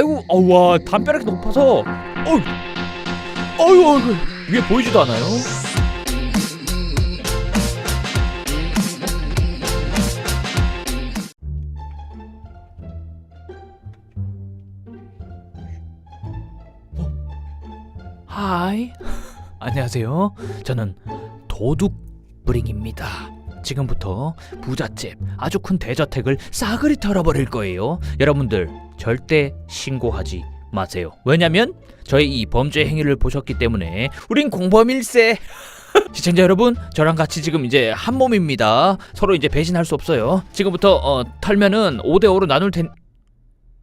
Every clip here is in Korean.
아이고 어와 담벼락이 높아서. 어이 어이 어이 위에 보이지도 않아요. 하이. 안녕하세요. 저는 도둑 브링입니다. 지금부터 부잣집 아주 큰 대저택을 싸그리 털어버릴 거예요. 여러분들 절대 신고하지 마세요 왜냐면 저의 이 범죄 행위를 보셨기 때문에 우린 공범일세 시청자 여러분 저랑 같이 지금 이제 한 몸입니다 서로 이제 배신할 수 없어요 지금부터 어, 털면은 5대 5로 나눌 텐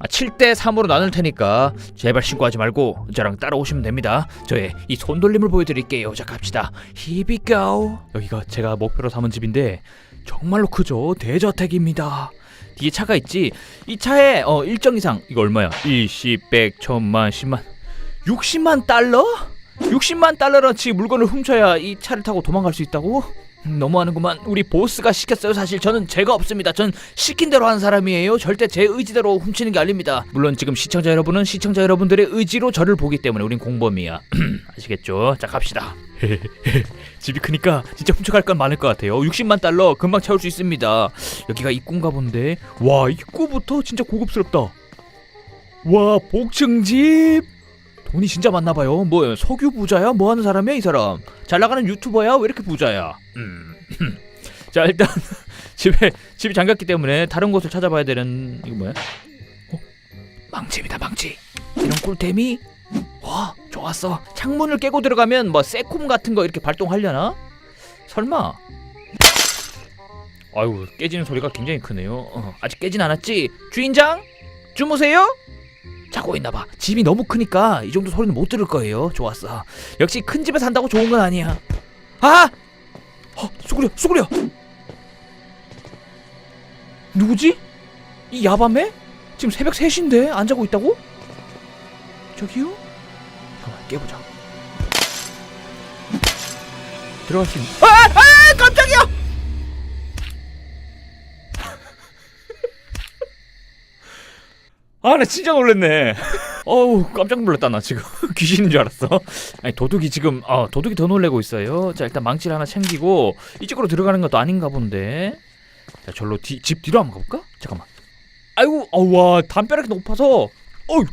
아, 7대 3으로 나눌 테니까 제발 신고하지 말고 저랑 따라오시면 됩니다. 저의 이 손돌림을 보여드릴게요. 자 갑시다. Go. 여기가 제가 목표로 삼은 집인데 정말로 크죠. 대저택입니다. 뒤에 차가 있지. 이 차에 어 일정 이상 이거 얼마야? 20, 100, 1000만, 10만 60만 달러? 60만 달러어치 물건을 훔쳐야 이 차를 타고 도망갈 수 있다고? 음, 너무하는구만. 우리 보스가 시켰어요. 사실 저는 죄가 없습니다. 전 시킨 대로 한 사람이에요. 절대 제 의지대로 훔치는 게 아닙니다. 물론 지금 시청자 여러분은 시청자 여러분들의 의지로 저를 보기 때문에 우린 공범이야. 아시겠죠? 자 갑시다. 집이 크니까 진짜 훔쳐갈 건 많을 것 같아요. 60만 달러 금방 채울 수 있습니다. 여기가 입구인가 본데. 와 입구부터 진짜 고급스럽다. 와 복층집. 돈이 진짜 많나 봐요. 뭐 석유 부자야? 뭐 하는 사람이야 이 사람? 잘 나가는 유튜버야? 왜 이렇게 부자야? 음. 자 일단 집에 집이 잠겼기 때문에 다른 곳을 찾아봐야 되는 이거 뭐야? 어? 망치입니다 망치. 이런 꿀템이 와 좋았어. 창문을 깨고 들어가면 뭐 세콤 같은 거 이렇게 발동하려나? 설마? 아유 깨지는 소리가 굉장히 크네요. 어, 아직 깨진 않았지? 주인장 주무세요? 자고 있나봐. 집이 너무 크니까 이 정도 소리는 못 들을 거예요. 좋았어. 역시 큰 집에 산다고 좋은 건 아니야. 아! 어, 수구려, 수구려. 누구지? 이 야밤에? 지금 새벽 3시인데 안 자고 있다고? 저기요? 잠깐만 깨보자. 들어갈 수 있는. 아! 아! 깜짝이야! 아, 나 진짜 놀랐네. 어우, 깜짝 놀랐다, 나 지금. 귀신인 줄 알았어. 아니, 도둑이 지금, 어, 도둑이 더 놀래고 있어요. 자, 일단 망치를 하나 챙기고, 이쪽으로 들어가는 것도 아닌가 본데. 자, 절로 뒤, 집 뒤로 한번 가볼까? 잠깐만. 아이고, 어우, 와, 담벼락이 높아서, 어휴,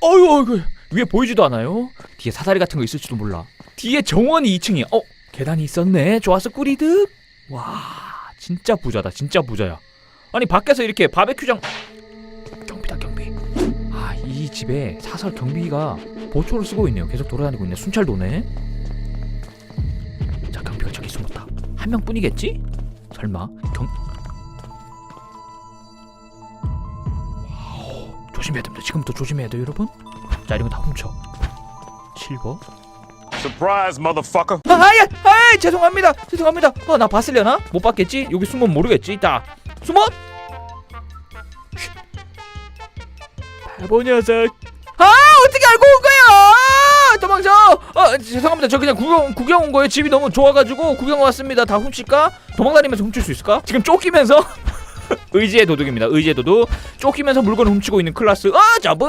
어휴, 어휴, 위에 보이지도 않아요. 뒤에 사다리 같은 거 있을지도 몰라. 뒤에 정원이 2층이야. 어, 계단이 있었네. 좋았어, 꾸리득. 와, 진짜 부자다, 진짜 부자야. 아니, 밖에서 이렇게 바베큐장, 집에 사설 경비가 보초를 쓰고 있네요. 계속 돌아다니고 있네. 순찰 도네. 자 경비가 저기 숨었다. 한 명뿐이겠지? 설마 경. 와우, 조심해야 됩니다. 지금부터 조심해야 돼요, 여러분. 자 이런 거 다 훔쳐. 실버. Surprise, motherfucker. 아, 아야, 아, 죄송합니다, 죄송합니다. 어, 나 봤으려나? 못 봤겠지? 여기 숨으면 모르겠지. 다 숨어. 바보 녀석. 아, 어떻게 알고 온 거야? 아, 도망쳐. 어, 죄송합니다. 저 그냥 구경 구경 온 거예요. 집이 너무 좋아가지고 구경 왔습니다. 다 훔칠까? 도망다니면서 훔칠 수 있을까? 지금 쫓기면서. 의지의 도둑입니다. 의지의 도둑. 쫓기면서 물건을 훔치고 있는 클라스. 아, 저브.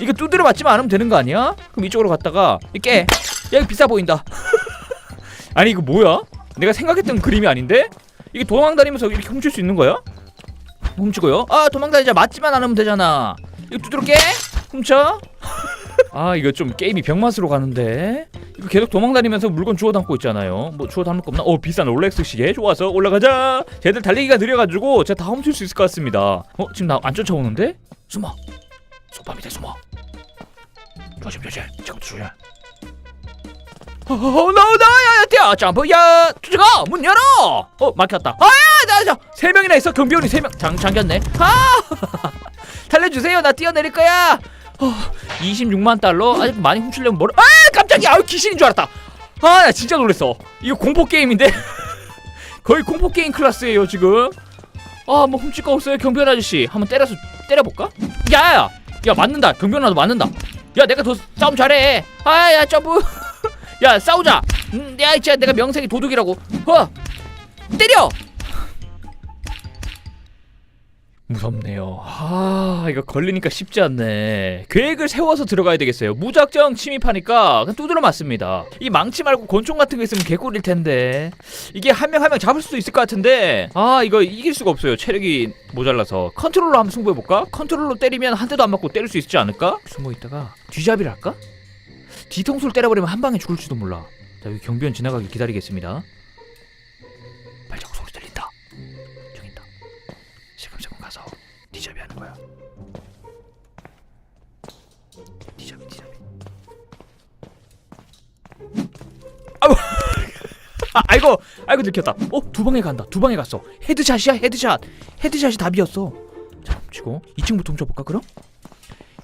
이거 두드려 맞지만 않으면 되는 거 아니야? 그럼 이쪽으로 갔다가 이게 야 비싸 보인다. 아니 이거 뭐야? 내가 생각했던 그림이 아닌데? 이게 도망다니면서 이렇게 훔칠 수 있는 거야? 훔치고요. 아 도망다니자 맞지만 않으면 되잖아. 이거 두드려 깨? 훔쳐? 아 이거 좀 게임이 병맛으로 가는데 이거 계속 도망다니면서 물건 주워 담고 있잖아요 뭐 주워 담을 거 없나? 어 비싼 롤렉스 시계 좋아서 올라가자 쟤들 달리기가 느려가지고 제가 다 훔칠 수 있을 것 같습니다 어 지금 나 안 쫓아오는데? 숨어 밑에 숨어 조심 조심 지금부터 조심 어, 야야 뛰어. 점프 야 들어가 문 열어. 어 막혔다. 아야 나세 명이나 있어. 경비원이 세명장 잠겼네. 아 살려주세요. 나 뛰어내릴 거야. 어, 26만 달러? 아직 많이 훔치려면 뭐라 아 깜짝이야. 아유 귀신인 줄 알았다. 아나 진짜 놀랬어. 이거 공포 게임인데? 거의 공포 게임 클래스예요 지금. 아 뭐 훔칠 거 없어요 경비원 아저씨. 한번 때려서 때려볼까? 야야 야 맞는다. 경비원 나도 맞는다. 야 내가 더 싸움 잘해. 아야 점프 야 싸우자 음, 야 진짜 내가 명색이 도둑이라고 어 때려 무섭네요. 아, 이거 걸리니까 쉽지 않네. 계획을 세워서 들어가야 되겠어요. 무작정 침입하니까 그냥 두드려 맞습니다. 이 망치 말고 권총 같은 거 있으면 개꿀일 텐데. 이게 한 명 한 명 잡을 수도 있을 것 같은데. 아, 이거 이길 수가 없어요. 체력이 모자라서. 컨트롤러 한번 승부해 볼까? 컨트롤러 때리면 한 대도 안 맞고 때릴 수 있지 않을까? 숨어 있다가 뒤잡이를 할까? 뒤통수를 때려버리면 한 방에 죽을지도 몰라. 자, 여기 경비원 지나가기 기다리겠습니다. 발자국 소리 들린다. 있다. 지금지금 가서 디잡이 하는 거야. 디잡이 디잡이. 아우. 아, 아이고 아이고 들켰다. 어 두 방에 간다. 두 방에 갔어. 헤드샷이야 헤드샷. 헤드샷이 답이었어. 자 멈추고 2층부터 훔쳐볼까 그럼?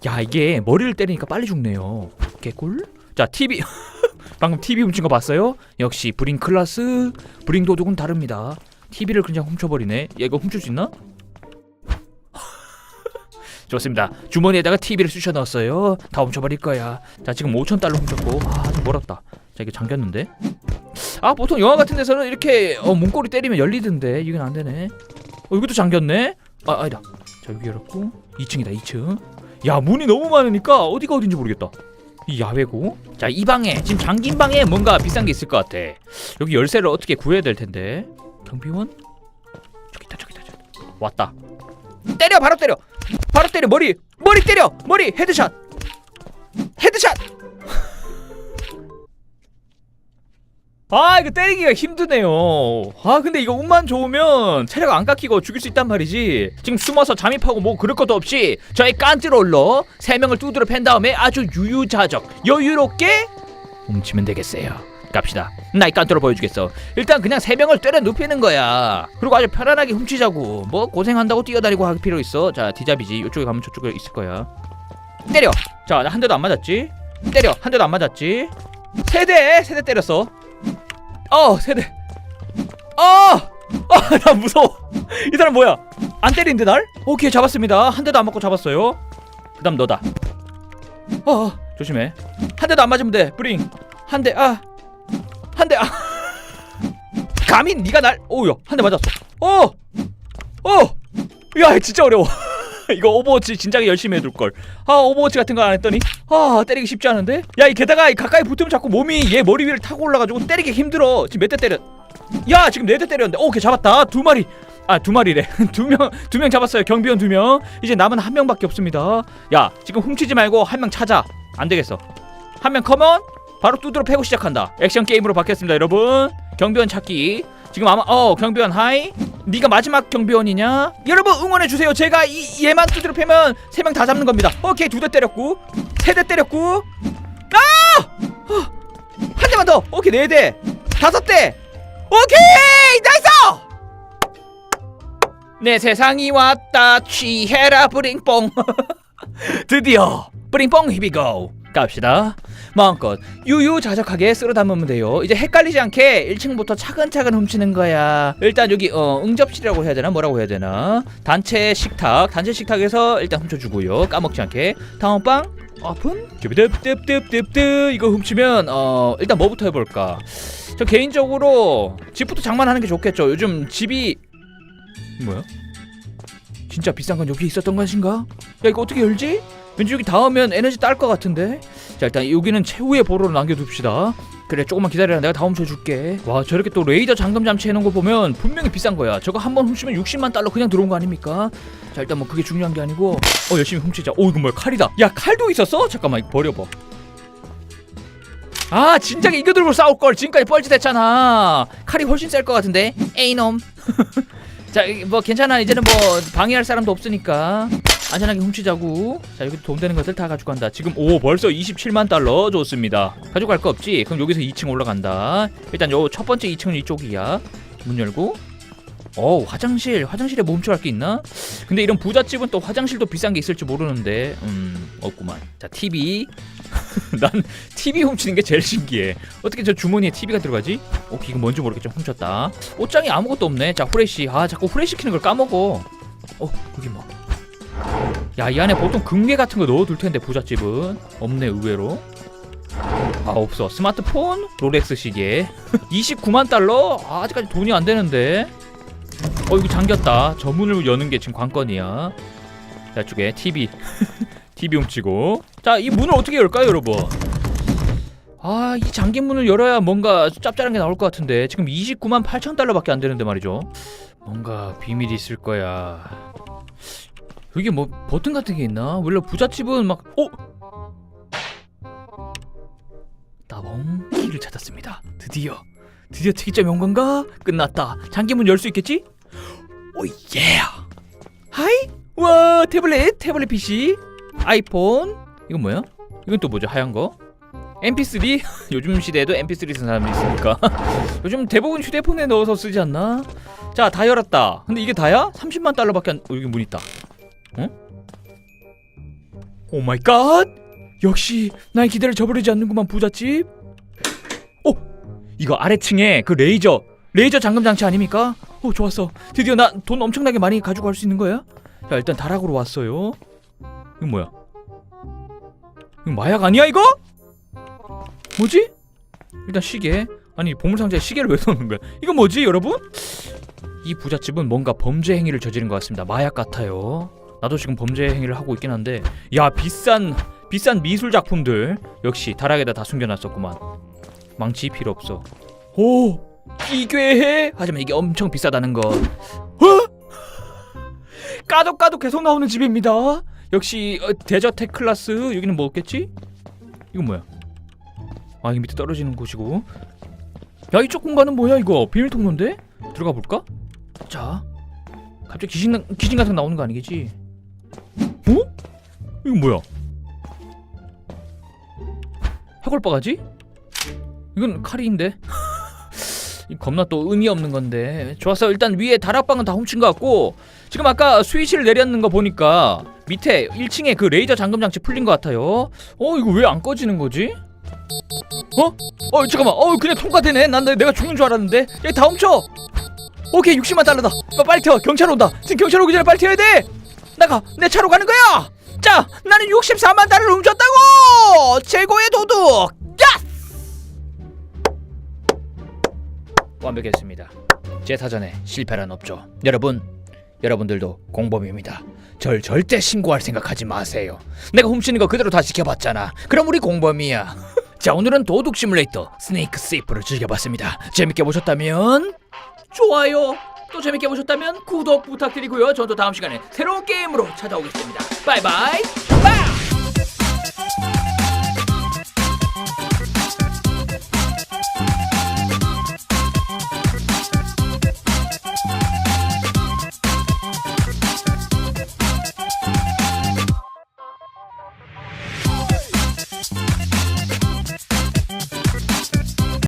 야 이게 머리를 때리니까 빨리 죽네요. 개꿀. 자 TV 방금 TV 훔친 거 봤어요? 역시 브링 클라스 브링 도둑은 다릅니다. TV를 그냥 훔쳐버리네. 얘 이거 훔칠 수 있나? 좋습니다. 주머니에다가 TV를 쑤셔 넣었어요. 다 훔쳐버릴 거야. 자 지금 5천 달러 훔쳤고 아 좀 멀었다. 자 이게 잠겼는데. 아 보통 영화 같은 데서는 이렇게 어, 문고리 때리면 열리던데 이건 안 되네. 어 이것도 잠겼네. 아 아니다. 자 여기 열었고 2층이다 2층. 야 문이 너무 많으니까 어디가 어딘지 모르겠다. 이 야외고. 자 이 방에 지금 잠긴 방에 뭔가 비싼 게 있을 것 같아. 여기 열쇠를 어떻게 구해야 될 텐데. 경비원? 저기 있다 저기. 왔다. 때려 바로 때려. 바로 때려 머리 머리 때려 머리 헤드샷. 헤드샷. 아 이거 때리기가 힘드네요. 아 근데 이거 운만 좋으면 체력 안 깎이고 죽일 수 있단 말이지. 지금 숨어서 잠입하고 뭐 그럴 것도 없이 저의 깐트롤러 세 명을 두드려 팬 다음에 아주 유유자적 여유롭게 훔치면 되겠어요. 갑시다. 나이 깐트롤 보여주겠어. 일단 그냥 세 명을 때려 눕히는 거야. 그리고 아주 편안하게 훔치자고. 뭐 고생한다고 뛰어다니고 할 필요 있어. 자 디잡이지 이쪽에 가면 저쪽에 있을 거야. 때려. 자한 대도 안 맞았지? 때려. 한 대도 안 맞았지? 세대! 세대 때렸어 어 세대. 어어나 무서워. 이 사람 뭐야? 안 때리는데 날? 오케이 잡았습니다. 한 대도 안 맞고 잡았어요. 그 다음 너다. 어 조심해. 한 대도 안 맞으면 돼. 브링. 한 대아한대아. 감히 네가 날 오우야. 한 대 맞았어. 어어야 진짜 어려워 이거 오버워치 진작에 열심히 해둘 걸. 아 오버워치 같은 거 안 했더니 아 때리기 쉽지 않은데. 야 이 게다가 이 가까이 붙으면 자꾸 몸이 얘 머리 위를 타고 올라가지고 때리기 힘들어. 지금 몇 대 때려? 야 지금 네 대 때렸는데. 오케이 잡았다. 두 마리. 아 두 마리래. 두 명 두 명 잡았어요. 경비원 두 명. 이제 남은 한 명밖에 없습니다. 야 지금 훔치지 말고 한 명 찾아. 안 되겠어. 한명 컴온. 바로 두드러 패고 시작한다. 액션 게임으로 바뀌었습니다, 여러분. 경비원 찾기. 지금 아마 어 경비원 하이. 네가 마지막 경비원이냐? 여러분 응원해 주세요. 제가 이 얘만 두드려 패면 세 명 다 잡는 겁니다. 오케이 두 대 때렸고 세 대 때렸고 아! 어, 한 대만 더. 오케이 네 대. 다섯 대. 오케이 나이스! 내 세상이 왔다 취해라 브링뽕 드디어 브링뽕 히비고 갑시다. 마음껏 유유자적하게 쓸어 담으면 돼요. 이제 헷갈리지 않게 1층부터 차근차근 훔치는 거야. 일단 여기 어 응접실이라고 해야 되나? 뭐라고 해야 되나? 단체 식탁. 단체 식탁에서 일단 훔쳐주고요. 까먹지 않게. 다음 방 오픈? 뚜비뚜뚜뚜뚜뚜 이거 훔치면 어 일단 뭐부터 해볼까? 저 개인적으로 집부터 장만하는 게 좋겠죠. 요즘 집이 뭐야? 진짜 비싼 건 여기 있었던 것인가? 야 이거 어떻게 열지? 왠지 여기 닿으면 에너지 딸 것 같은데? 자 일단 여기는 최후의 보루로 남겨둡시다. 그래 조금만 기다려라. 내가 다 훔쳐줄게. 와 저렇게 또 레이저 잠금 장치 해놓은 거 보면 분명히 비싼 거야. 저거 한 번 훔치면 60만 달러 그냥 들어온 거 아닙니까? 자 일단 뭐 그게 중요한 게 아니고. 어 열심히 훔치자. 오 이거 뭐야? 칼이다. 야 칼도 있었어? 잠깐만 이거 버려봐. 아 진작에 이거 들고 싸울 걸. 지금까지 뻘짓했잖아. 칼이 훨씬 셀 것 같은데. 에이놈. 자 뭐 괜찮아. 이제는 뭐 방해할 사람도 없으니까 안전하게 훔치자고. 자 여기 돈 되는 것들 다 가져간다. 지금 오 벌써 27만 달러 좋습니다. 가져갈 거 없지? 그럼 여기서 2층 올라간다. 일단 요 첫 번째 2층은 이쪽이야. 문 열고. 어 화장실. 화장실에 뭐 훔쳐갈 게 있나? 근데 이런 부잣집은 또 화장실도 비싼 게 있을지 모르는데. 음 없구만. 자 TV 난 TV 훔치는 게 제일 신기해. 어떻게 저 주머니에 TV가 들어가지? 오케이 이거 뭔지 모르겠지만 훔쳤다. 옷장이 아무것도 없네. 자 후레쉬. 아 자꾸 후레쉬 키는 걸 까먹어. 어 여기 뭐 야, 이 안에 보통 금괴 같은 거 넣어둘 텐데 부잣집은 없네 의외로. 아 없어. 스마트폰, 롤렉스 시계, 29만 달러. 아, 아직까지 돈이 안 되는데. 어 이거 잠겼다. 저 문을 여는 게 지금 관건이야. 자 쪽에 TV TV 훔치고 자 이 문을 어떻게 열까요 여러분? 아 이 잠긴 문을 열어야 뭔가 짭짤한 게 나올 것 같은데 지금 29만 8천 달러밖에 안 되는데 말이죠. 뭔가 비밀이 있을 거야. 여기 뭐 버튼 같은 게 있나? 원래 부잣집은 막 어? 따봉 키를 찾았습니다. 드디어 드디어 특이점이 온 건가? 끝났다. 잠긴 문열 수 있겠지? 오 예. 하이 와 태블릿 태블릿 PC 아이폰 이건 뭐야? 이건 또 뭐죠 하얀 거? MP3 요즘 시대에도 MP3 쓰는 사람이 있으니까 요즘 대부분 휴대폰에 넣어서 쓰지 않나? 자 다 열었다 근데 이게 다야? 30만 달러밖에 안 어, 여기 문 있다 어? 오 마이 갓 역시 나의 기대를 저버리지 않는구만 부잣집 어 이거 아래층에 그 레이저 레이저 잠금 장치 아닙니까? 어 좋았어 드디어 나 돈 엄청나게 많이 가지고 갈 수 있는 거야? 자 일단 다락으로 왔어요 이건 뭐야 이거 마약 아니야 이거? 뭐지? 일단 시계 아니 보물상자에 시계를 왜 넣는 거야 이건 뭐지 여러분? 이 부잣집은 뭔가 범죄 행위를 저지른 것 같습니다 마약 같아요 나도 지금 범죄 행위를 하고 있긴 한데 야 비싼 비싼 미술 작품들 역시 다락에다 다 숨겨놨었구만. 망치 필요 없어. 오 기괴해? 하지만 이게 엄청 비싸다는 거. 어? 까도 까도 계속 나오는 집입니다. 역시 어, 데저텍 클라스? 여기는 뭐겠지? 이건 뭐야? 아 이게 밑에 떨어지는 곳이고. 야 이쪽 공간은 뭐야 이거? 비밀 통로인데? 들어가 볼까? 자 갑자기 귀신 나- 귀신 같은 거 나오는 거 아니겠지? 어? 이건 뭐야? 해골 바가지? 이건 칼인데? 이 겁나 또 의미 없는 건데 좋았어 일단 위에 다락방은 다 훔친 것 같고 지금 아까 스위치를 내렸는 거 보니까 밑에 1층에 그 레이저 잠금 장치 풀린 것 같아요 어 이거 왜 안 꺼지는 거지? 어? 어 잠깐만 어 그냥 통과되네 난 내- 내가 죽는 줄 알았는데 야다 훔쳐 오케이 60만 달러다 야, 빨리 튀어 경찰 온다 지금 경찰 오기 전에 빨리 튀어야 돼 나가 내 차로 가는 거야! 자 나는 64만 달러를 훔쳤다고! 최고의 도둑! 야 완벽했습니다. 제 사전에 실패란 없죠. 여러분 여러분들도 공범입니다. 절 절대 신고할 생각하지 마세요. 내가 훔치는 거 그대로 다 지켜봤잖아. 그럼 우리 공범이야. 자 오늘은 도둑 시뮬레이터 스네이크 세이프를 즐겨봤습니다. 재밌게 보셨다면 좋아요 또 재밌게 보셨다면 구독 부탁드리고요. 또 다음 시간에 새로운 게임으로 찾아오겠습니다. 바이바이 바이